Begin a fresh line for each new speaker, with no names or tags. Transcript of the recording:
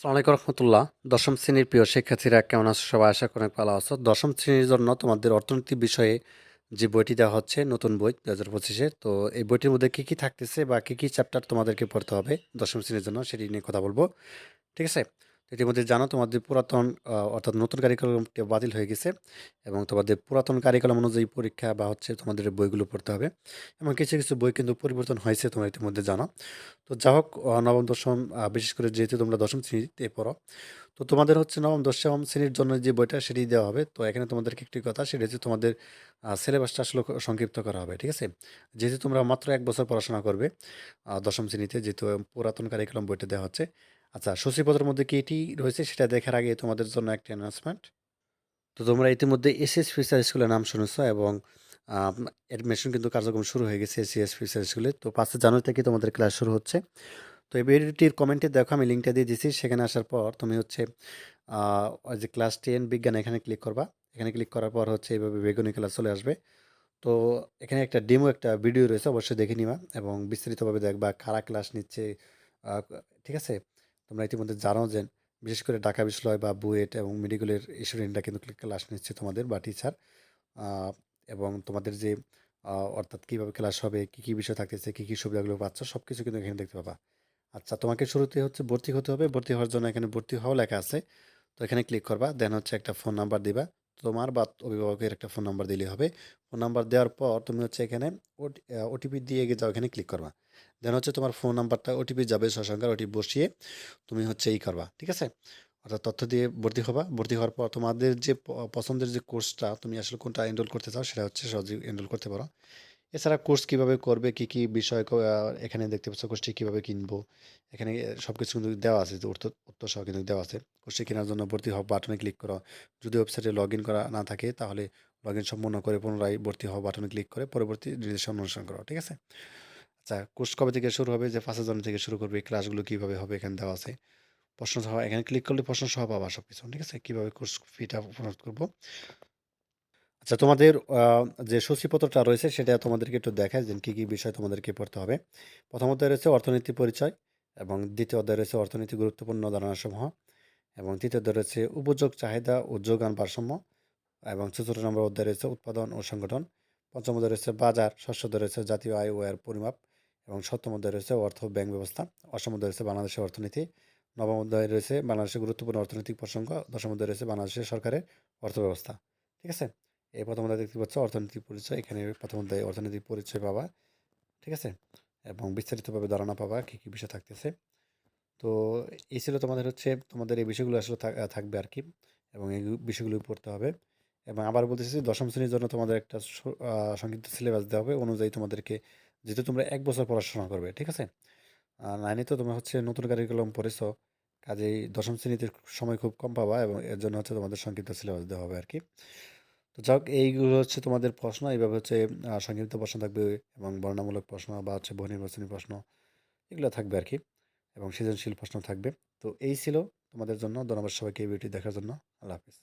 আসসালামাইকুম রহমতুল্লাহ। দশম শ্রেণির প্রিয় শিক্ষার্থীরা কেমন আছো? সবাই আশা করি ভালো আছো। দশম শ্রেণির জন্য তোমাদের অর্থনীতি বিষয়ে যে বইটি দেওয়া হচ্ছে, নতুন বই দু হাজার পঁচিশে, তো এই বইটির মধ্যে কী কী থাকতেছে বা কী কী চ্যাপ্টার তোমাদেরকে পড়তে হবে দশম শ্রেণির জন্য সেটি নিয়ে কথা বলব। ঠিক আছে? ইতিমধ্যে জানো তোমাদের পুরাতন অর্থাৎ নতুন কারিকুলামটি বাতিল হয়ে গেছে এবং তোমাদের পুরাতন কারিকুলাম অনুযায়ী পরীক্ষা বা হচ্ছে তোমাদের বইগুলো পড়তে হবে। এবং কিছু কিছু বই কিন্তু পরিবর্তন হয়েছে তোমরা ইতিমধ্যে জানো। তো যা হোক নবম, দশম বিশেষ করে যেহেতু তোমরা দশম শ্রেণীতে পড়ো, তো তোমাদের হচ্ছে নবম, দশম শ্রেণির জন্য যে বইটা সেটি দেওয়া হবে, তো এখানে তোমাদেরকে একটি কথা, সেটি হচ্ছে তোমাদের সিলেবাসটা আসলে সংক্ষিপ্ত করা হবে, ঠিক আছে? যেহেতু তোমরা মাত্র এক বছর পড়াশোনা করবে দশম শ্রেণীতে যেহেতু পুরাতন কারিকুলাম বইটা দেওয়া হচ্ছে আচ্ছা সূচিপত্রের মধ্যে কি এটি রয়েছে? সেটা দেখার আগে তোমাদের জন্য একটা অ্যানাউন্সমেন্ট তো তোমরা ইতিমধ্যে এসএস ফিচার স্কুলের নাম শুনেছো এবং অ্যাডমিশন কিন্তু কার্যক্রম শুরু হয়ে গেছে এসিএস ফিচার স্কুলে তো পাঁচই জানুয়ারি থেকে তোমাদের ক্লাস শুরু হচ্ছে। তো এই ভিডিওটির কমেন্টে দেখো, আমি লিঙ্কটা দিয়ে দিয়েছি সেখানে আসার পর তুমি হচ্ছে যে ক্লাস টেন বিজ্ঞান, এখানে ক্লিক করবা। এখানে ক্লিক করার পর হচ্ছে এইভাবে বেগুনি ক্লাস চলে আসবে। তো এখানে একটা ডেমো একটা ভিডিও রয়েছে, অবশ্যই দেখে নিবা এবং বিস্তারিতভাবে দেখবা কারা ক্লাস নিচ্ছে ঠিক আছে? তোমরা ইতিমধ্যে জানো যে বিশেষ করে ঢাকা বিশ্ববিদ্যালয় বা বুয়েট এবং মেডিকেলের স্টুডেন্টরা কিন্তু ক্লাস নিচ্ছে তোমাদের বা টিচার এবং তোমাদের যে অর্থাৎ কীভাবে ক্লাস হবে, কী কী বিষয় থাকতেছে, কী কী সুবিধাগুলো পাচ্ছ সব কিছু কিন্তু এখানে দেখতে পাবা। আচ্ছা তোমাকে শুরুতে হচ্ছে ভর্তি হতে হবে। ভর্তি হওয়ার জন্য এখানে ভর্তি হওয়া লেখা আছে। তো এখানে ক্লিক করবা দেন হচ্ছে একটা ফোন নাম্বার দিবা। তোমার বা অভিভাবকের একটা ফোন নাম্বার দিলে হবে। ফোন নাম্বার দেওয়ার পর তুমি হচ্ছে এখানে ওটিপি দিয়ে গিয়ে যাও, এখানে ক্লিক করবা। দেন হচ্ছে তোমার ফোন নাম্বারটা ওটিপি যাবে সসংখ্যার ওটিপি বসিয়ে তুমি হচ্ছে এই করবা, ঠিক আছে? অর্থাৎ তথ্য দিয়ে ভর্তি হবা। ভর্তি হওয়ার পর তোমাদের যে পছন্দের যে কোর্সটা তুমি আসলে কোনটা এনরোল করতে চাও সেটা হচ্ছে সহজে এনরোল করতে পারো। এছাড়া কোর্স কীভাবে করবে, কি কি বিষয় এখানে দেখতে পাচ্ছ কোর্সটি কীভাবে কিনবো, এখানে সব কিছু কিন্তু দেওয়া আছে, যে উত্তর সহ কিন্তু দেওয়া আছে। কোর্সটি কেনার জন্য ভর্তি হওয়া বাটনে ক্লিক করো। যদি ওয়েবসাইটে লগ ইন করা না থাকে, তাহলে লগ ইন সম্পূর্ণ করে পুনরায় ভর্তি হওয়া বাটনে ক্লিক করে পরবর্তী নির্দেশনা অনুসরণ করো, ঠিক আছে? আচ্ছা কোর্স কবে থেকে শুরু হবে, যে পাঁচের জন থেকে শুরু করবে ক্লাসগুলো কীভাবে হবে এখানে দেওয়া আছে। প্রশ্ন সহ এখানে ক্লিক করলে প্রশ্ন সহ পাবা সব কিছু ঠিক আছে? কীভাবে কোর্স ফিটা পূরণ করব? আচ্ছা তোমাদের যে সূচিপত্রটা রয়েছে সেটা তোমাদেরকে একটু দেখায় যে কী কী বিষয় তোমাদেরকে পড়তে হবে প্রথম অধ্যায় রয়েছে অর্থনীতি পরিচয় এবং দ্বিতীয় অধ্যায় রয়েছে অর্থনীতি গুরুত্বপূর্ণ ধারণাসমূহ এবং তৃতীয় অধ্যায় রয়েছে উপযোগ চাহিদা ও যোগান ভারসাম্য এবং চতুর্থ নম্বর অধ্যায় রয়েছে উৎপাদন ও সংগঠন পঞ্চম অধ্যায় রয়েছে বাজার ষষ্ঠ অধ্যায় রয়েছে জাতীয় আয় ও এর পরিমাপ এবং সপ্তম অধ্যায় রয়েছে অর্থ ব্যাংক ব্যবস্থা অষ্টম অধ্যায় রয়েছে বাংলাদেশের অর্থনীতি নবম অধ্যায় রয়েছে বাংলাদেশের গুরুত্বপূর্ণ অর্থনৈতিক প্রসঙ্গ দশম অধ্যায় রয়েছে বাংলাদেশের সরকারের অর্থ ব্যবস্থা ঠিক আছে এই প্রথম অধ্যায় দেখতে পাচ্ছ, অর্থনৈতিক পরিচয়। এখানে প্রথম অধ্যায় অর্থনৈতিক পরিচয় পাবা, ঠিক আছে? এবং বিস্তারিতভাবে ধারণা পাবা কী কী বিষয় থাকতেছে। তো এই ছিল তোমাদের হচ্ছে, তোমাদের এই বিষয়গুলো আসলে থাকবে আর কি, এবং এই বিষয়গুলো পড়তে হবে। এবং আবার বলতেছি, দশম শ্রেণির জন্য তোমাদের একটা সংক্ষিপ্ত সিলেবাস দেওয়া হবে। অনুযায়ী তোমাদেরকে, যেহেতু তোমরা এক বছর পড়াশোনা করবে, ঠিক আছে? নাইনে তো তোমরা হচ্ছে নতুন কারিকুলাম পড়েছো, কাজেই দশম শ্রেণীতে সময় খুব কম পাবা, এবং এর জন্য হচ্ছে তোমাদের সংক্ষিপ্ত সিলেবাস দেওয়া হবে আর কি। তো যাক, এইগুলো হচ্ছে তোমাদের প্রশ্ন। এইভাবে হচ্ছে সংক্ষিপ্ত প্রশ্ন থাকবে এবং বর্ণামূলক প্রশ্ন বা হচ্ছে বহু নির্বাচনী প্রশ্ন, এগুলো থাকবে আর কি এবং সৃজনশীল প্রশ্ন থাকবে। তো এই ছিল তোমাদের জন্য। ধন্যবাদ সবাইকে এই ভিডিওটি দেখার জন্য। আল্লাহ হাফিজ।